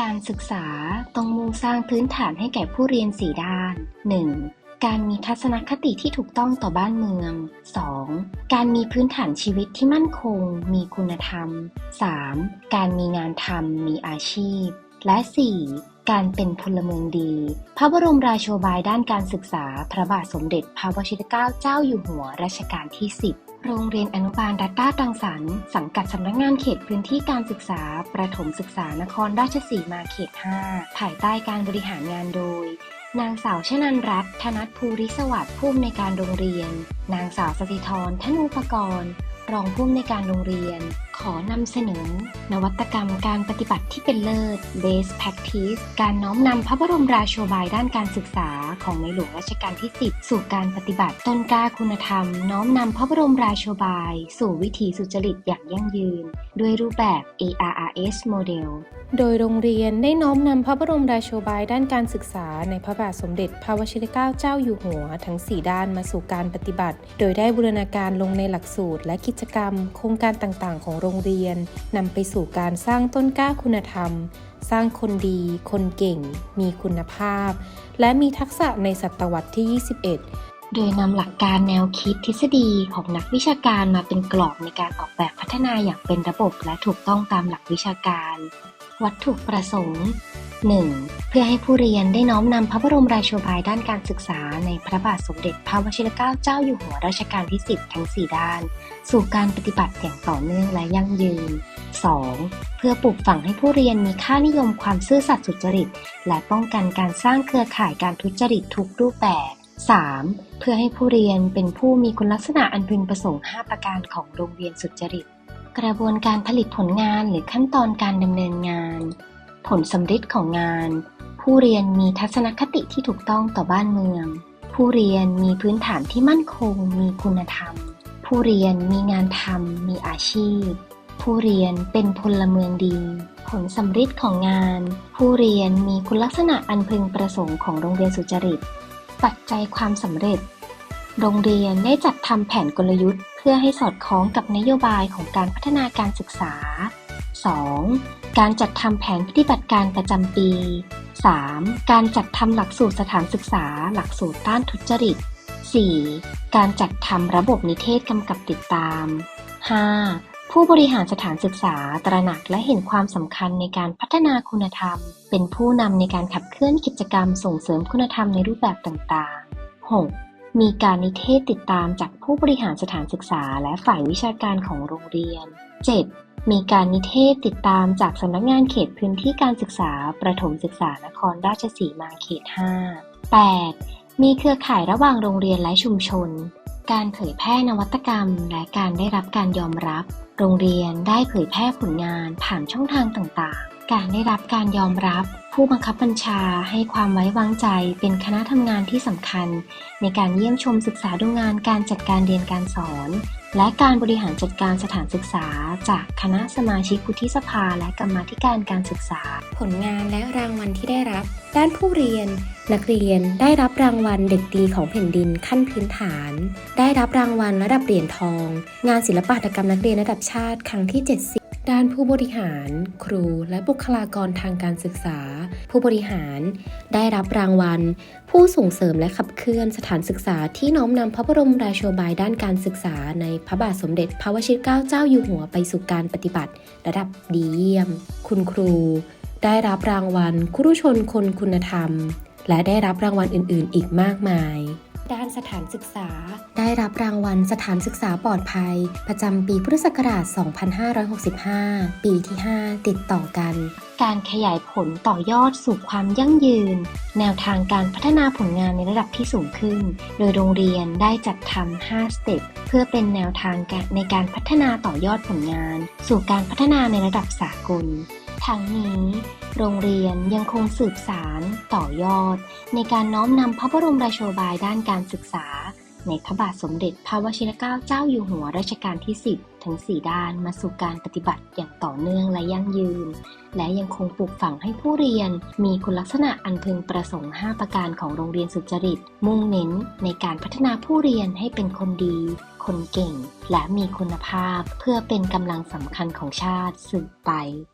การศึกษาต้องมุ่งสร้างพื้นฐานให้แก่ผู้เรียน4ด้าน 1. การมีทัศนคติที่ถูกต้องต่อบ้านเมือง 2. การมีพื้นฐานชีวิตที่มั่นคง มีคุณธรรม 3. การมีงานทำมีอาชีพ และ 4. การเป็นพลเมืองดี พระบรมราโชบายด้านการศึกษา พระบาทสมเด็จพระวชิรเกล้าเจ้าอยู่หัวรัชกาลที่ 10 โรงเรียนอนุบาลดัตต้าตังสรรสังกัดสำนักงานเขตพื้นที่การศึกษา ประถมศึกษานครราชสีมาเขต 5 ภายใต้การบริหารงานโดย นางสาวชนันรัตน์ธนัทภูริสวัสดิ์ผู้อำนวยการโรงเรียน นางสาวสติธรธนูปกรณ์ รองผู้อำนวยการโรงเรียน ขอนำเสนอ นวัตกรรมการปฏิบัติที่เป็นเลิศ Best Practice การน้อมนำพระบรมราโชบายด้านการศึกษา ของในหลวงรัชกาลที่ 10 สู่การปฏิบัติต้นกล้าคุณธรรม น้อมนำพระบรมราโชบาย สู่วิถีสุจริตอย่างยั่งยืน ด้วยรูปแบบ ARRS Model โดยโรงเรียนได้น้อมนำพระบรมราโชบายด้านการศึกษา ในพระบาทสมเด็จพระวชิรเกล้าเจ้าอยู่หัว ทั้ง 4 ด้านมาสู่การปฏิบัติ โดยได้บูรณาการลงในหลักสูตร และกิจกรรม โครงการต่างๆ ของโรงเรียนนำไปสู่การสร้างต้นกล้าคุณธรรม สร้างคนดี คนเก่ง มีคุณภาพ และมีทักษะในศตวรรษที่ 21 โดยนำหลักการแนวคิดทฤษฎีของนักวิชาการมาเป็นกรอบในการออกแบบพัฒนาอย่างเป็นระบบและถูกต้องตามหลักวิชาการ วัตถุประสงค์ 1. เพื่อให้ผู้เรียนได้น้อมนำพระบรมราโชบายด้านการศึกษาในพระบาทสมเด็จพระวชิรเกล้าเจ้าอยู่หัวรัชกาลที่ 10 ทั้ง 4 ด้าน สู่การปฏิบัติอย่างต่อเนื่องและยั่งยืน 2. เพื่อปลูกฝังให้ผู้เรียนมีค่านิยมความซื่อสัตย์สุจริต และป้องกันการสร้างเครือข่ายการทุจริตทุกรูปแบบ 3. เพื่อให้ผู้เรียนเป็นผู้มีคุณลักษณะอันพึงประสงค์ 5 ประการของโรงเรียนสุจริต กระบวนการผลิตผลงานหรือขั้นตอนการดำเนินงาน ผลสำฤทธิ์ของงาน ผู้เรียนมีทัศนคติที่ถูกต้องต่อบ้านเมือง ผู้เรียนมีพื้นฐานที่มั่นคง มีคุณธรรม ผู้เรียนมีงานทำมีอาชีพ ผู้เรียนเป็นพลเมืองดี ผลสำฤทธิ์ของงาน ผู้เรียนมีคุณลักษณะอันพึงประสงค์ของโรงเรียนสุจริต ปัจจัยความสำเร็จ โรงเรียนได้จัดทำแผนกลยุทธ์ เพื่อให้สอดคล้องกับนโยบายของการพัฒนาการศึกษา 2. การจัดทำแผนปฏิบัติการประจำปี 3. การจัดทำหลักสูตรสถานศึกษา หลักสูตรต้านทุจริต 4. การจัดทำระบบนิเทศกำกับติดตาม 5. ผู้บริหารสถานศึกษาตระหนักและเห็นความสำคัญในการพัฒนาคุณธรรม เป็นผู้นำในการขับเคลื่อนกิจกรรมส่งเสริมคุณธรรมในรูปแบบต่างๆ 6. มีการนิเทศติดตามจากผู้บริหารสถานศึกษาและฝ่ายวิชาการของโรงเรียน 7. มีการนิเทศติดตามจากสำนักงานเขตพื้นที่การศึกษา ประถมศึกษานครราชสีมาเขต 5 8. มีเครือข่ายระหว่างโรงเรียนและชุมชน การเผยแพร่นวัตกรรม และการได้รับการยอมรับ โรงเรียนได้เผยแพร่ผลงานผ่านช่องทางต่างๆ การได้รับการยอมรับ ผู้บังคับบัญชาให้ความไว้วางใจเป็นคณะทำงานที่สำคัญ ในการเยี่ยมชมศึกษาดูงานการจัดการเรียนการสอน และการบริหารจัดการสถานศึกษา จากคณะสมาชิกวุฒิสภา และกรรมาธิการการศึกษา ผลงานและรางวัลที่ได้รับ ด้านผู้เรียน นักเรียนได้รับรางวัลเด็กดีของแผ่นดินขั้นพื้นฐาน ได้รับรางวัลระดับเหรียญทอง งานศิลปะกรรมนักเรียนระดับชาติครั้งที่ 70 ด้านผู้บริหาร ครูและบุคลากรทางการศึกษา ผู้บริหาร ได้รับรางวัล ผู้ส่งเสริมและขับเคลื่อนสถานศึกษาที่น้อมนำพระบรมราโชบายด้านการศึกษาในพระบาทสมเด็จพระวชิรเกล้าเจ้าอยู่หัวไปสู่การปฏิบัติ ระดับดีเยี่ยม คุณครู ได้รับรางวัลครุชนคนคุณธรรม และได้รับรางวัลอื่น ๆ อีกมากมาย ด้านสถานศึกษา ได้รับรางวัลสถานศึกษาปลอดภัย ประจำปีพุทธศักราช 2565 ปีที่ 5 ติดต่อกัน การขยายผลต่อยอดสู่ความยั่งยืน แนวทางการพัฒนาผลงานในระดับที่สูงขึ้น โดยโรงเรียนได้จัดทำ5สเต็ปเพื่อเป็นแนวทางในการพัฒนาต่อยอดผลงาน สู่การพัฒนาในระดับสากล ทั้งนี้ โรงเรียนยังคงสืบสารต่อยอด ในการน้อมนำพระบรมราโชบายด้านการศึกษา ในพระบาทสมเด็จพระวชิรเกล้าเจ้าอยู่หัวรัชกาลที่ 10 ทั้ง 4 ด้านมาสู่การปฏิบัติอย่างต่อเนื่องและยั่งยืน และยังคงปลูกฝังให้ผู้เรียน มีคุณลักษณะอันพึงประสงค์ 5 ประการของโรงเรียนสุจริต มุ่งเน้นในการพัฒนาผู้เรียนให้เป็นคนดี คนเก่ง และมีคุณภาพเพื่อเป็นกำลังสำคัญของชาติสืบไป